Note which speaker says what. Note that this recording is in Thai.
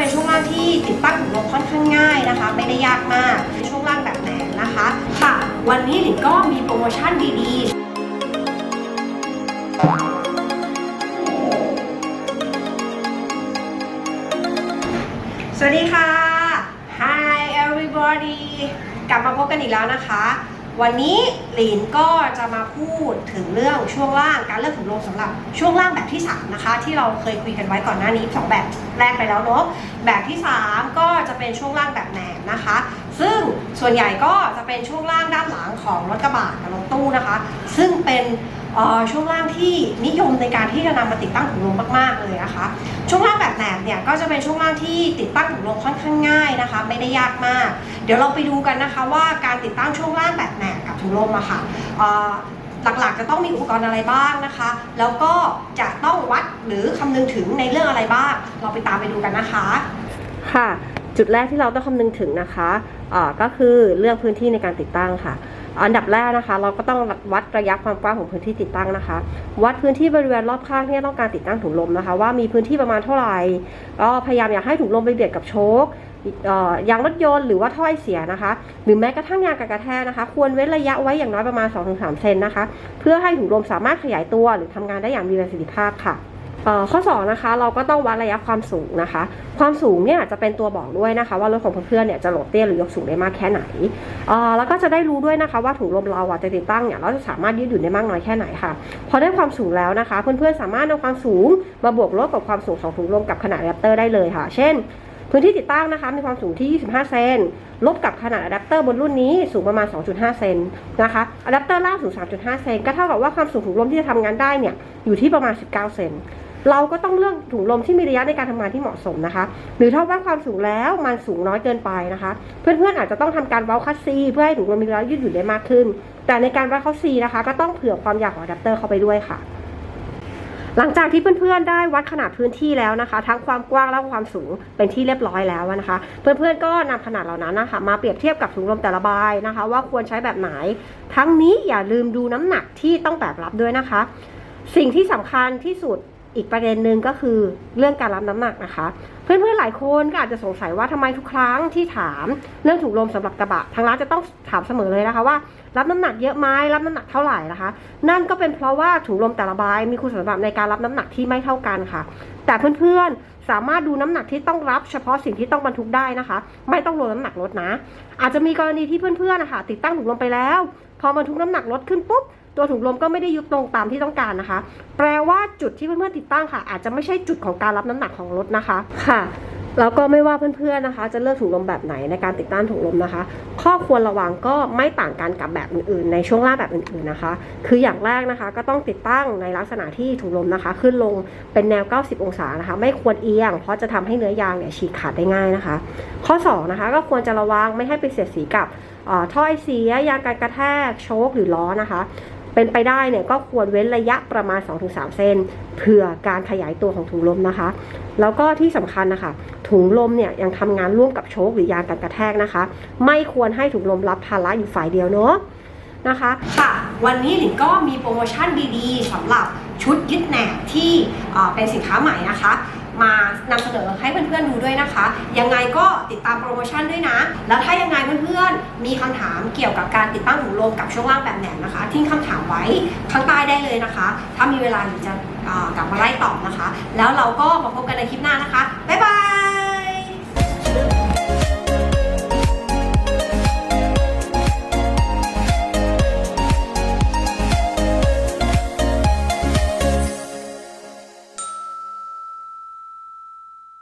Speaker 1: เป็นช่วงล่างที่ติดตั้งถุงลมค่อนข้างง่ายนะคะ ไม่ได้ยากมากเป็นช่วงล่างแบบแหนนะคะ ค่ะ วันนี้หลินก็มีโปรโมชั่นดีๆสวัสดีค่ะ Hi everybody กลับมาพบกันอีกแล้วนะคะ วันนี้หลินก็จะมาพูดถึงเรื่องช่วงล่างการเลือกถุงลมสำหรับช่วงล่างแบบที่ 3 นะคะ ที่เราเคยคุยกันไว้ก่อนหน้านี้ 2 แบบแรกไปแล้วเนาะแบบที่ 3 ก็จะเป็นช่วงล่างแบบแหนมนะคะ ซึ่งส่วนใหญ่ก็จะเป็นช่วงล่างด้านหลังของรถกระบะกับรถตู้นะคะ ซึ่งเป็น ช่วงล่างที่นิยมในการที่จะนำมาติดตั้งถุงลมมากๆเลยนะคะ ช่วงล่างแบบแหนบเนี่ยก็จะเป็นช่วงล่างที่ติดตั้งถุงลมค่อนข้างง่ายนะคะ ไม่ได้ยากมาก เดี๋ยวเราไปดูกันนะคะว่าการติดตั้งช่วงล่างแบบแหนบกับถุงลมอะค่ะเอ่อหลักๆ จะต้องมีอุปกรณ์อะไรบ้างนะคะ แล้วก็จะต้องวัดหรือคำนึงถึงในเรื่องอะไรบ้าง เราไปตามไปดูกันนะคะ
Speaker 2: ค่ะ จุดแรกที่เราต้องคำนึงถึงนะคะก็คือเรื่องพื้นที่ในการติดตั้งค่ะ อันดับแรกนะคะ เราก็ต้องวัดระยะความกว้างของพื้นที่ติดตั้งนะคะ วัดพื้นที่บริเวณรอบข้างที่ต้องการติดตั้งถุงลมนะคะ ว่ามีพื้นที่ประมาณเท่าไหร่ก็พยายามอย่าให้ถุงลมไปเบียดกับโชคยางรถยนต์หรือว่าท่อไอเสียนะคะ หรือแม้กระทั่งยางกันกระแทกนะคะ ควรเว้นระยะไว้อย่างน้อยประมาณ 2-3 เซนนะคะ เพื่อให้ถุงลมสามารถขยายตัวหรือทำงานได้อย่างมีประสิทธิภาพค่ะ ข้อ2นะคะเราก็ต้องวัดระยะความสูงนะคะ ความสูงเนี่ยจะเป็นตัวบอกด้วยนะคะ ว่ารถของเพื่อนๆเนี่ยจะโหลดเตี้ยหรือยกสูงได้มากแค่ไหนแล้วก็จะได้รู้ด้วยนะคะ ว่าถุงลมเราอะจะติดตั้งเนี่ยเราจะสามารถยืดหยุ่นได้มากน้อยแค่ไหนค่ะพอได้ความสูงแล้วนะคะ เพื่อนๆสามารถนำความสูงมาบวกลบกับความสูงของถุงลมกับขนาดอะแดปเตอร์ได้เลยค่ะ เช่น พื้นที่ติดตั้งนะคะ มีความสูงที่ 25 เซนลบกับขนาดอะแดปเตอร์บนรุ่นนี้สูงประมาณ 2.5 เซนนะคะอะแดปเตอร์ล่างสูง 3.5 เซนก็เท่ากับว่าความสูงถุงลมที่จะทำงานได้เนี่ยอยู่ที่ประมาณ 19 เซน เราก็ต้องเลือกถุงลมที่มีระยะในการทำงานที่เหมาะสมนะคะ หรือถ้าวัดความสูงแล้วมันสูงน้อยเกินไปนะคะ เพื่อนๆอาจจะต้องทำการเว้าคัสซีเพื่อให้ถุงลมมีระยะยืดหยุ่นได้มากขึ้น แต่ในการวัดคัสซีนะคะ ก็ต้องเผื่อความยาวของอะแดปเตอร์เข้าไปด้วยค่ะ หลังจากที่เพื่อนๆได้วัดขนาดพื้นที่แล้วนะคะ ทั้งความกว้างและความสูงเป็นที่เรียบร้อยแล้วนะคะ เพื่อนๆก็นำขนาดเหล่านั้นนะคะ มาเปรียบเทียบกับถุงลมแต่ละใบนะคะ ว่าควรใช้แบบไหน ทั้งนี้อย่าลืมดูน้ำหนักที่ต้องแบกรับด้วยนะคะ สิ่งที่สำคัญที่สุด อีกประเด็นหนึ่งก็คือเรื่องการรับน้ำหนักนะคะ เพื่อนๆหลายคนก็อาจจะสงสัยว่าทำไมทุกครั้งที่ถามเรื่องถุงลมสำหรับกระบะทางร้านจะต้องถามเสมอเลยนะคะว่า รับน้ำหนักเยอะไหมรับน้ำหนักเท่าไหร่นะคะ นั่นก็เป็นเพราะว่าถุงลมแต่ละใบมีคุณสมบัติในการรับน้ำหนักที่ไม่เท่ากันค่ะ แต่เพื่อนๆสามารถดูน้ำหนักที่ต้องรับเฉพาะสิ่งที่ต้องบรรทุกได้นะคะ ไม่ต้องรวมน้ำหนักรถนะ อาจจะมีกรณีที่เพื่อนๆนะคะติดตั้งถุงลมไปแล้ว พอบรรทุกน้ำหนักลดขึ้นปุ๊บตัวถุงลมก็ไม่ได้ยุบลงตามที่ต้องการนะคะ แปลว่าจุดที่เพื่อนๆติดตั้งค่ะ อาจจะไม่ใช่จุดของการรับน้ำหนักของรถนะคะค่ะ แล้วก็ไม่ว่าเพื่อนๆนะคะ จะเลือกถุงลมแบบไหนในการติดตั้งถุงลมนะคะ ข้อควรระวังก็ไม่ต่างกันกับแบบอื่นๆ ในช่วงล่างแบบอื่นๆนะคะ คืออย่างแรกนะคะ ก็ต้องติดตั้งในลักษณะที่ถุงลมนะคะ ขึ้นลงเป็นแนว 90 องศานะคะ ไม่ควรเอียง เพราะจะทำให้เนื้อยางเนี่ยฉีกขาดได้ง่ายนะคะ ข้อ2นะคะก็ควรจะระวังไม่ให้ไปเสียดสีกับเอ่อท่อไอเสียยางการกระแทกโชคหรือล้อนะคะเป็นไปได้เนี่ยก็ควรเว้นระยะประมาณ 2-3 เซนเผื่อการขยายตัวของถุงลมนะคะ แล้วก็ที่สำคัญนะคะ ถุงลมเนี่ยยังทำงานร่วมกับโชคหรือยางกันกระแทกนะคะ ไม่ควรให้ถุงลมรับภาระอยู่ฝ่ายเดียวเนาะนะคะ
Speaker 1: ค่ะวันนี้หลินก็มีโปรโมชั่นดีๆสำหรับชุดยึดแหนบที่เป็นสินค้าใหม่นะคะ มานำเสนอให้เพื่อนๆดูด้วยนะคะ ยังไงก็ติดตามโปรโมชั่นด้วยนะ แล้วถ้ายังไงเพื่อนๆมีคำถามเกี่ยวกับการติดตั้งถุงลมกับช่วงล่างแบบแหนบนะคะ ทิ้งคำถามไว้ข้างใต้ได้เลยนะคะ ถ้ามีเวลาหลินจะกลับมาไล่ตอบนะคะ แล้วเราก็มาพบกันในคลิปหน้า